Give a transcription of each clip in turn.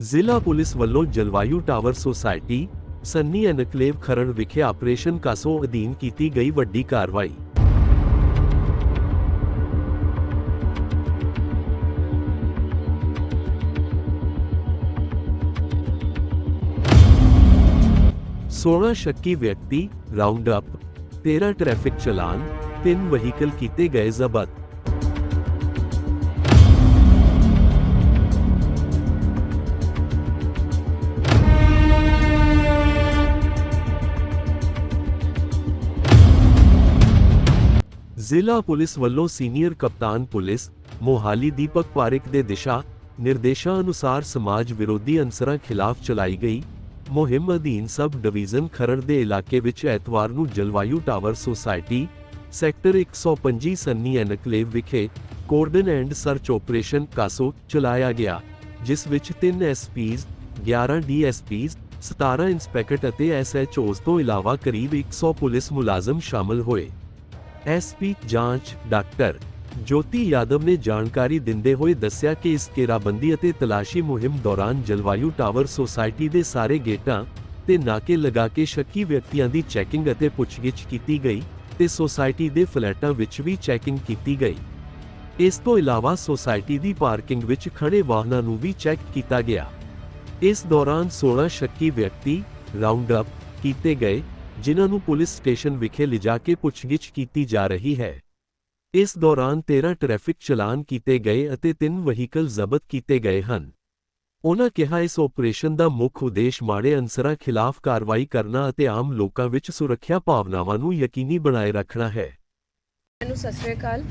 ਜ਼ਿਲ੍ਹਾ ਪੁਲਿਸ ਵੱਲੋਂ Jalvayu tower society, Sunny enclave Kharar ਵਿਖੇ ਆਪਰੇਸ਼ਨ ਕਾਸੋ ਅਧੀਨ ਕੀਤੀ ਗਈ ਵੱਡੀ ਕਾਰਵਾਈ। ਸੋਲਾਂ ਸ਼ੱਕੀ ਵਿਅਕਤੀ, ਰਾਉਂਡ ਅਪ 13 ਟ੍ਰੈਫਿਕ ਚਲਾਨ, ਤਿੰਨ ਵਹੀਕਲ ਕੀਤੇ ਗਏ ਜ਼ਬਤ। ਜ਼ਿਲ੍ਹਾ ਪੁਲਿਸ ਵੱਲੋਂ ਸੀਨੀਅਰ ਕਪਤਾਨ ਪੁਲਿਸ, ਮੋਹਾਲੀ ਦੀਪਕ ਪਾਰਿਕ ਦੇ ਦਿਸ਼ਾ ਨਿਰਦੇਸ਼ਾਂ ਅਨੁਸਾਰ ਸਮਾਜ ਵਿਰੋਧੀ ਅਨਸਰਾਂ ਖਿਲਾਫ ਚਲਾਈ ਗਈ ਮੁਹਿੰਮ ਅਧੀਨ ਸਬ ਡਿਵੀਜ਼ਨ ਖਰੜ ਦੇ ਇਲਾਕੇ ਵਿੱਚ ਐਤਵਾਰ ਨੂੰ Jalvayu tower society, sector 125 Sunny enclave ਵਿਖੇ cordon and search operation CASO ਚਲਾਇਆ ਗਿਆ, ਜਿਸ ਵਿੱਚ 3 ਐਸਪੀਜ਼ 11 ਡੀਐਸਪੀਜ਼ 17 ਇੰਸਪੈਕਟਰ ਅਤੇ ਐਸਐਚਓਜ਼ ਤੋਂ ਇਲਾਵਾ ਕਰੀਬ 100 ਪੁਲਿਸ ਮੁਲਾਜ਼ਮ ਸ਼ਾਮਲ ਹੋਏ। ਐਸਪੀ ਜਾਂਚ, ਡਾਕਟਰ ਜੋਤੀ ਯਾਦਵ ਨੇ ਜਾਣਕਾਰੀ ਦਿੰਦੇ ਹੋਏ ਦੱਸਿਆ ਕਿ ਇਸ ਘੇਰਾਬੰਦੀ ਅਤੇ ਤਲਾਸ਼ੀ ਮੁਹਿੰਮ ਦੌਰਾਨ ਜਲਵਾਯੂ ਟਾਵਰ ਸੁਸਾਇਟੀ ਦੇ ਸਾਰੇ ਗੇਟਾਂ ਤੇ ਨਾਕੇ ਲਗਾ ਕੇ ਸ਼ੱਕੀ ਵਿਅਕਤੀਆਂ ਦੀ ਚੈਕਿੰਗ ਅਤੇ ਪੁੱਛਗਿੱਛ ਕੀਤੀ ਗਈ ਤੇ ਸੁਸਾਇਟੀ ਦੇ ਫਲੈਟਾਂ ਵਿੱਚ ਵੀ ਚੈਕਿੰਗ ਕੀਤੀ ਗਈ। ਇਸ ਤੋਂ ਇਲਾਵਾ ਸੁਸਾਇਟੀ ਦੀ ਪਾਰਕਿੰਗ ਵਿੱਚ ਖੜੇ ਵਾਹਨਾਂ ਨੂੰ ਵੀ ਚੈੱਕ ਕੀਤਾ ਗਿਆ। ਇਸ ਦੌਰਾਨ 16 ਸ਼ੱਕੀ ਵਿਅਕਤੀ ਰਾਉਂਡ ਅਪ ਕੀਤੇ ਗਏ ਜਿਨ੍ਹਾਂ ਨੂੰ ਪੁਲਿਸ ਸਟੇਸ਼ਨ ਵਿਖੇ ਲਿਜਾ ਕੇ ਪੁੱਛਗਿੱਛ ਕੀਤੀ ਜਾ ਰਹੀ ਹੈ। ਇਸ ਦੌਰਾਨ 13 ਟ੍ਰੈਫਿਕ ਚਲਾਨ ਕੀਤੇ ਗਏ ਅਤੇ 3 ਵਹੀਕਲ ਜ਼ਬਤ ਕੀਤੇ ਗਏ ਹਨ। ਉਨ੍ਹਾਂ ਕਿਹਾ, ਇਸ ਆਪਰੇਸ਼ਨ ਦਾ ਮੁੱਖ ਉਦੇਸ਼ ਮਾੜੇ ਅਨਸਰਾਂ ਖਿਲਾਫ ਕਾਰਵਾਈ ਕਰਨਾ ਅਤੇ ਆਮ ਲੋਕਾਂ ਵਿੱਚ ਸੁਰੱਖਿਆ ਭਾਵਨਾਵਾਂ ਨੂੰ ਯਕੀਨੀ ਬਣਾਏ ਰੱਖਣਾ ਹੈ। ਨੂੰ ਸਤਿ ਸ੍ਰੀ ਅਕਾਲ।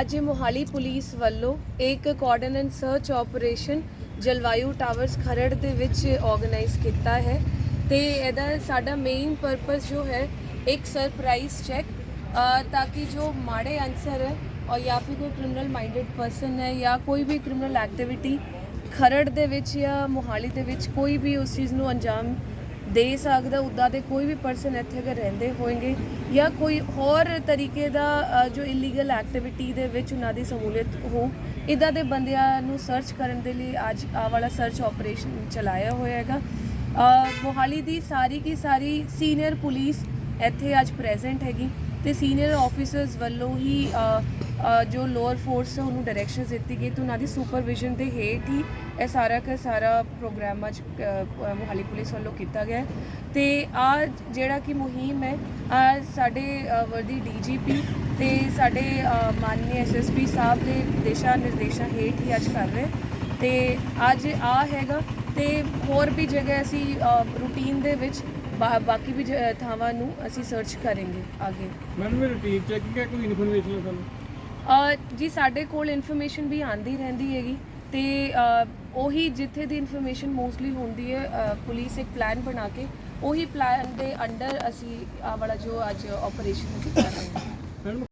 ਅੱਜ ਮੋਹਾਲੀ ਪੁਲਿਸ ਵੱਲੋਂ ਇੱਕ cordon search operation Jalvayu towers Kharar ਦੇ ਵਿੱਚ ਆਰਗੇਨਾਈਜ਼ ਕੀਤਾ ਹੈ। ਤੇ ਇਹਦਾ ਸਾਡਾ ਮੇਨ ਪਰਪਸ ਜੋ ਹੈ, ਇੱਕ ਸਰਪ੍ਰਾਈਜ਼ ਚੈੱਕ ਤਾਂ ਕਿ ਜੋ ਮਾੜੇ ਅਨਸਰ ਹੈ, ਔਰ ਜਾਂ ਫਿਰ ਕੋਈ ਕ੍ਰਿਮੀਨਲ ਮਾਈਂਡਡ ਪਰਸਨ ਹੈ, ਜਾਂ ਕੋਈ ਵੀ ਕ੍ਰਿਮੀਨਲ ਐਕਟੀਵਿਟੀ ਖਰੜ ਦੇ ਵਿੱਚ ਜਾਂ ਮੋਹਾਲੀ ਦੇ ਵਿੱਚ ਕੋਈ ਵੀ ਉਸ ਚੀਜ਼ ਨੂੰ ਅੰਜਾਮ ਦੇ ਸਕਦਾ, ਉੱਦਾਂ ਦੇ ਕੋਈ ਵੀ ਪਰਸਨ ਇੱਥੇ ਅਗਰ ਰਹਿੰਦੇ ਹੋਣਗੇ, ਜਾਂ ਕੋਈ ਹੋਰ ਤਰੀਕੇ ਦਾ ਜੋ ਇਲੀਗਲ ਐਕਟੀਵਿਟੀ ਦੇ ਵਿੱਚ ਉਹਨਾਂ ਦੀ ਸਮੂਲੀਅਤ ਹੋ, ਇਦਾਂ ਦੇ ਬੰਦਿਆਂ ਨੂੰ ਸਰਚ ਕਰਨ ਦੇ ਲਈ ਅੱਜ ਆ ਵਾਲਾ ਸਰਚ ਆਪਰੇਸ਼ਨ ਚਲਾਇਆ ਹੋਇਆ ਹੈਗਾ। ਮੋਹਾਲੀ ਦੀ ਸਾਰੀ ਕੀ ਸਾਰੀ ਸੀਨੀਅਰ ਪੁਲਿਸ ਇੱਥੇ ਅੱਜ ਪ੍ਰੈਜ਼ੈਂਟ ਹੈਗੀ ਤੇ ਸੀਨੀਅਰ ਆਫੀਸਰਸ ਵੱਲੋਂ ਹੀ ਜੋ ਲੋਅਰ ਫੋਰਸ ਉਹਨੂੰ ਡਾਇਰੈਕਸ਼ਨਸ ਦਿੱਤੀ ਗਈ ਤੇ ਉਹਨਾਂ ਦੀ ਸੁਪਰਵਿਜ਼ਨ ਦੇ ਹੇਠ ਹੀ ਇਹ ਸਾਰਾ ਦਾ ਸਾਰਾ ਪ੍ਰੋਗਰਾਮ ਅੱਜ ਅ, ਮੋਹਾਲੀ ਪੁਲਿਸ ਵੱਲੋਂ ਕੀਤਾ ਗਿਆ ਹੈ। ਤੇ ਆ ਜਿਹੜਾ ਕਿ ਮੁਹਿੰਮ ਹੈ ਆ ਸਾਡੇ ਅ, ਵਰਦੀ ਡੀਜੀਪੀ ਤੇ ਸਾਡੇ ਅ, ਮਾਨਨੀय ਐਸਐਸਪੀ ਸਾਹਿਬ ਦੇ ਦਿਸ਼ਾ ਨਿਰਦੇਸ਼ਾਂ ਹੇਠ ਹੀ ਅੱਜ ਕਰ ਰਹੇ ਤੇ ਅੱਜ ਆ ਹੈਗਾ ਤੇ ਹੋਰ ਵੀ ਜਗ੍ਹਾ ਅਸੀਂ ਰੂਟੀਨ ਦੇ ਵਿੱਚ ਬਾਕੀ ਵੀ ਥਾਵਾਂ ਨੂੰ ਅਸੀਂ ਸਰਚ ਕਰਾਂਗੇ ਅੱਗੇ। ਮੈਡਮ ਰੂਟੀਨ ਚੈਕਿੰਗ ਹੈ ਕੋਈ ਇਨਫੋਰਮੇਸ਼ਨ ਹੈ ਤੁਹਾਨੂੰ? ਅ, ਜੀ ਸਾਡੇ ਕੋਲ ਇਨਫੋਰਮੇਸ਼ਨ ਵੀ ਆਂਦੀ ਰਹਿੰਦੀ ਹੈਗੀ ਤੇ ਉਹੀ ਜਿੱਥੇ ਦੀ ਇਨਫੋਰਮੇਸ਼ਨ ਮੋਸਟਲੀ ਹੁੰਦੀ ਹੈ ਪੁਲਿਸ ਇੱਕ ਪਲਾਨ ਬਣਾ ਕੇ ਉਹੀ ਪਲਾਨ ਦੇ ਅੰਡਰ ਅਸੀਂ ਆ ਵਾਲਾ ਜੋ ਅੱਜ ਆਪਰੇਸ਼ਨ ਅਸੀਂ ਕਰ ਰਹੇ ਹਾਂ।